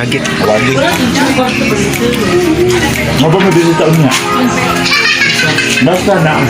kaget Abang Ali Apa yang dia letak minyak? Dah nak?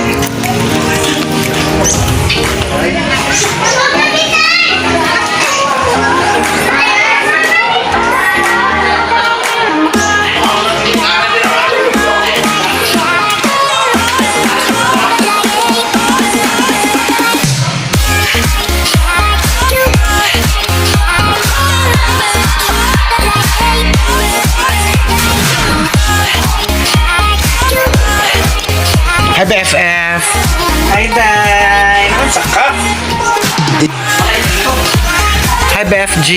Hi, BFF. Hi, Day! Nasa ka? Hi, BFG.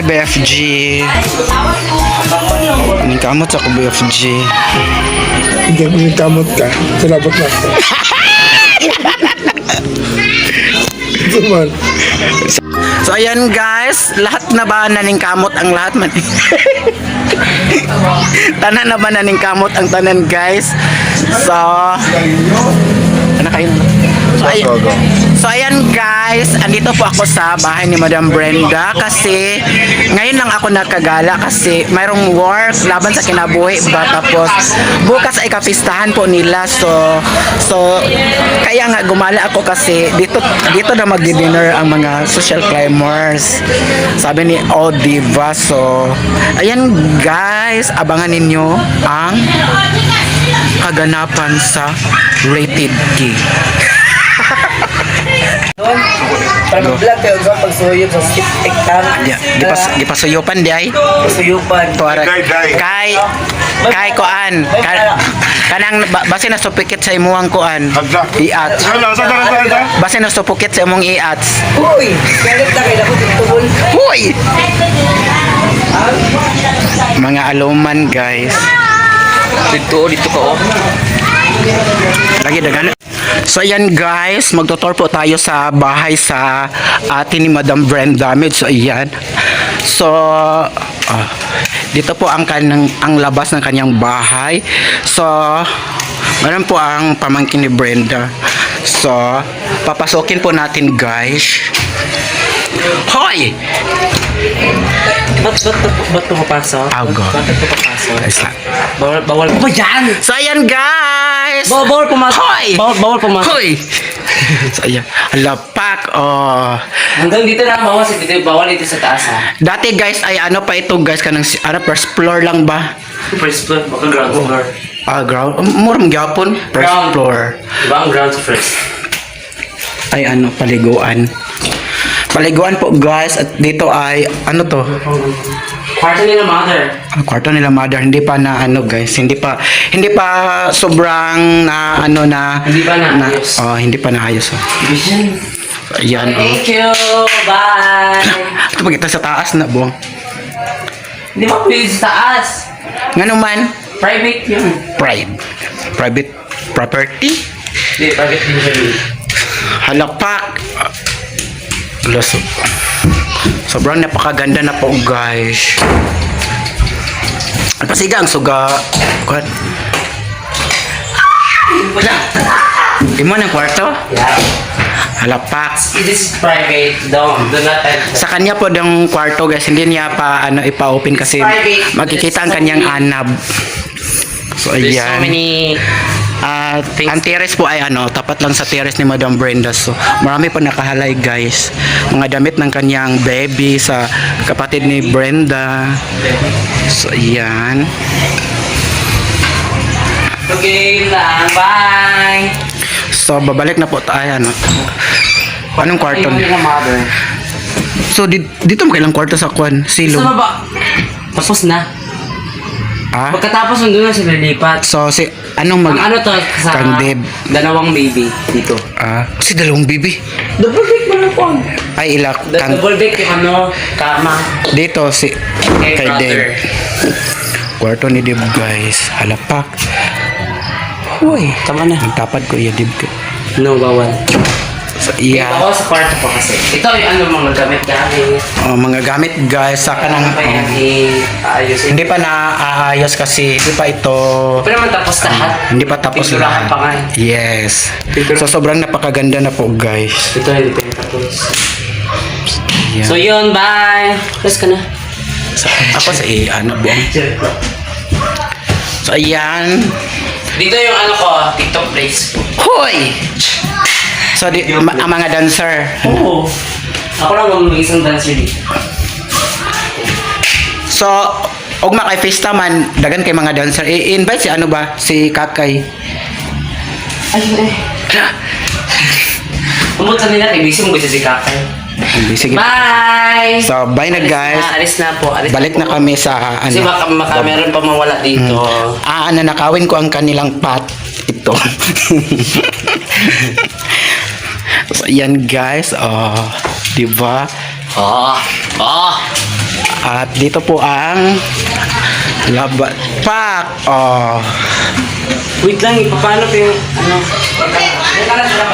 Hi, BFG. Ningkamot ako, BFG. Hindi mo kamot ka. Salamat na ako. Ito man. So ayan guys, lahat na ba naning kamot ang lahat man? tanan na ba naning kamot ang tanan guys? So ano kayo? So, ay- so ayan guys, andito po ako sa bahay ni Madam Brenda kasi ngayon lang ako nakagala kasi mayroong work laban sa kinabuhi. Ba tapos bukas ay kapistahan po nila. So so kaya nga gumala ako kasi dito dito na magdi-dinner ang mga social climbers. Sabi ni O Diva so ayan guys. Abangan ninyo ang kaganapan sa Rated G Para mag-vlog kayo sa pagsuyod sa skip tiktam. Ya, di pas di ay. Pasuyupan. Tuara Kay, kay. kay kay koan. Ka- Kanang ba- base na supikit sa imuhang koan. Iat. Base na supukit sa imong iats. Uy! Galit na kayo tubol. Hoy! Mga aluman guys. Dito, dito ka oh. Lagi dagan. So ayan guys, magtutor po tayo sa bahay sa atin ni Madam Brenda. So ayan. So ah, dito po ang kanang ang labas ng kanyang bahay. So meron po ang pamangkin ni Brenda. So papasokin po natin guys. Hoy! Ba't, ba't, ba't pumapasok? Ago. Bakit pumapasok? Bawal, bawal. Ba yan? So ayan guys! Bawal, bawal pumasok. Hoy! Bawal, bawal pumasok. Hoy! so ayan. Lapak. Oh. Hanggang dito na bawal sa dito, bawal dito sa taas ha. Dati guys ay ano pa ito guys kanang ano first floor lang ba? First floor, baka ground floor. Ah ground. Murang gyapon first Ground. floor. Diba ang ground sa first? Ay ano paliguan. Paliguan po guys at dito ay ano to? Kwarto nila mother. Ang kwarto nila mother hindi pa na ano guys, hindi pa hindi pa sobrang na ano na Hindi pa naayos. oh, hindi pa naayos. Oh. Vision. Ayan oh. Thank you. Bye. Ito pag ito sa taas na buwang. Hindi mo sa taas. Ngano man Private yun. private private property Hindi, private din siya halapak Los, sobrang napakaganda na po guys ang suga Kuhan Di mo ng kwarto? Yeah. Halapak It is private. Don't, do not enter. sa kanya po ng kwarto guys hindi niya pa ano ipa-open kasi Private. makikita ang kanyang anab so There's so ayan many At ang terrace po ay ano, tapat lang sa terrace ni Madam Brenda. So, marami pa nakahalay guys. Mga damit ng kanyang baby sa kapatid ni Brenda. So, ayan. Okay lang. Bye. So, babalik na po tayo. Ano. Anong kwarto niya? So, di, dito mo kailang kwarto sa kwan? Sa Silog. baba. Tapos na. Ah? Pagkatapos nandun na siya lilipat. So, si, anong mag... Ang ano to sa Kang Deb. dalawang baby dito. Ah, si dalawang baby. Double bed mo lang po. Ay, ilak. The Kang, double bed yung ano, kama. dito, si... Kay Kay. Dave. Kwarto ni Dib guys. Halapak. Uy, Tama na. ang tapad ko iya Dib. No, bawal. Iya. Ako sa kwarto po kasi. Ito yung ano mga gamit-gamit. Oh, mga gamit guys sa Ano kanang pa yan i-ayusin. hindi pa naaayos kasi hindi pa ito Pero naman tapos lahat. hindi pa tapos Pinturahan lahat. pa nga. eh. Yes. Pintura- So sobrang napakaganda na po guys. Ito hindi pa tapos. Yan. So yun, bye! Press ka na. Sa- ako sa ano buong. So ayan. Dito yung ano ko, TikTok place. Hoy! So di, ma- ang mga dancer. Oo. Ako lang ang isang dancer dito. So og kay Festa man dagan kay mga dancer. I-invite si ano ba si Kakay. Ay, ay. Pumunta nila, kay Busy mo gusto si Kakay. Hindi, Sige. Bye! So bye na Alis guys. Na, alis na po. Alis Balik na po. kami sa Kasi ano. baka, baka meron pa mawala dito. Ah, nanakawin ko ang kanilang pat. Ito. so, yan guys. Oh, di ba? Oh! Oh! At dito po ang labat pak. Oh. Wait lang, paano pa yung ano?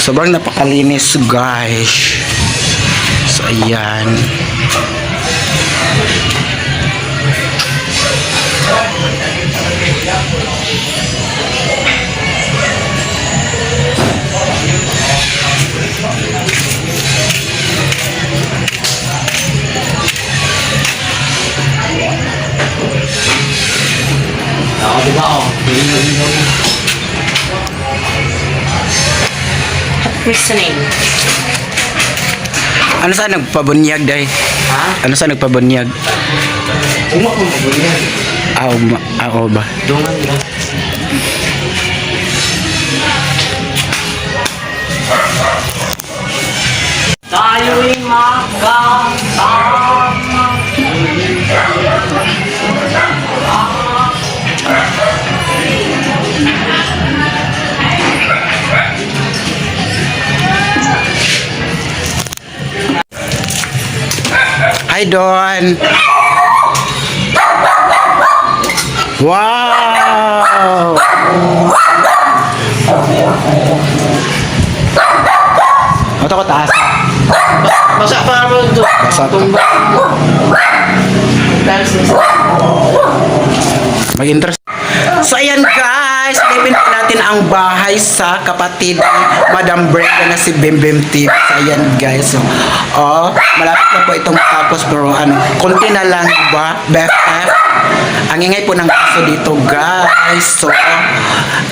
Sobrang napakalinis guys. So, ayan. Oo, Christening. Ano sa nagpabunyag day? Ha? Ano sa nagpabunyag? Umak mo ba yan? Ah, uma- ah, oo ba? Dungan ba? Tayo'y magkasama. Hi, Don! Wow! Ito ko taas. Basa pa mo doon. Basa pa. Mag-interest. Bahay sa kapatid ni Madam Brenda na si Bim Bim TV. So ayan guys, so, oh, malapit na po itong tapos pero ano, konti na lang ba, BFF? Ang ingay po ng aso dito guys. So,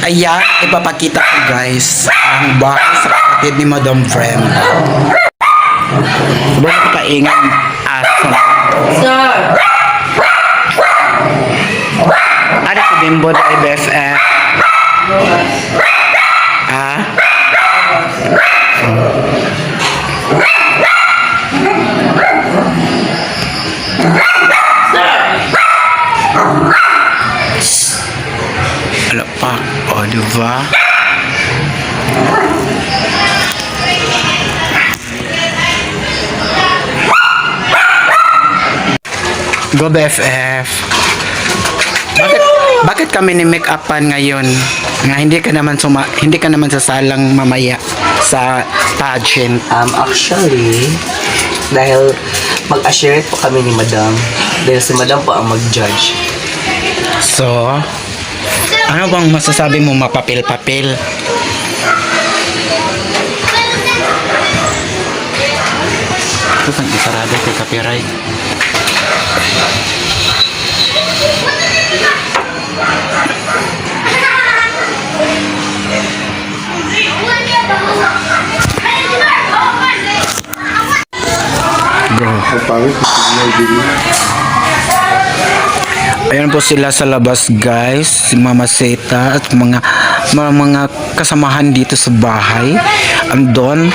ayan, ipapakita ko guys ang bahay sa kapatid ni Madam Brenda. Sobrang napakaingay ang O, di ba? Go BFF. Bakit bakit kami ni make upan ngayon? Nga hindi ka naman suma, hindi ka naman sasalang mamaya sa pageant. Um, actually, dahil mag-assure po kami ni Madam, dahil si Madam po ang mag-judge. So, ano bang masasabi mo mapapil-papil? Ito kang isarado kay copyright. Go. Ang pangit. May bili. Ayan po sila sa labas guys, si Mama Seta at mga mga, mga kasamahan dito sa bahay. Andon,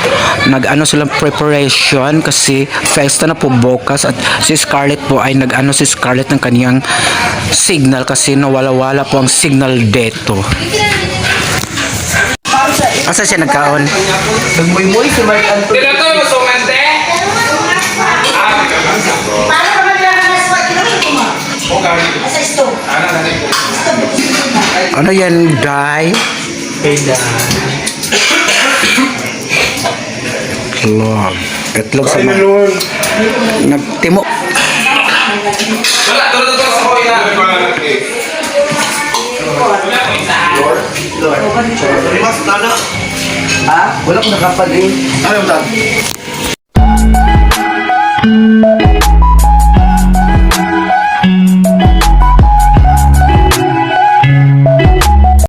nag-ano silang preparation kasi festa na po bukas at si Scarlett po ay nag-ano si Scarlett ng kaniyang signal kasi nawala-wala po ang signal dito. Asa siya nagkaon? Nagmuy-muy si Mark Anthony. Dito to, sumante. Ah, Ano yan, Day? Kaya Hello. Itlog sa mga... Nagtimo. Ah, wala ko nakapag eh. Ano yung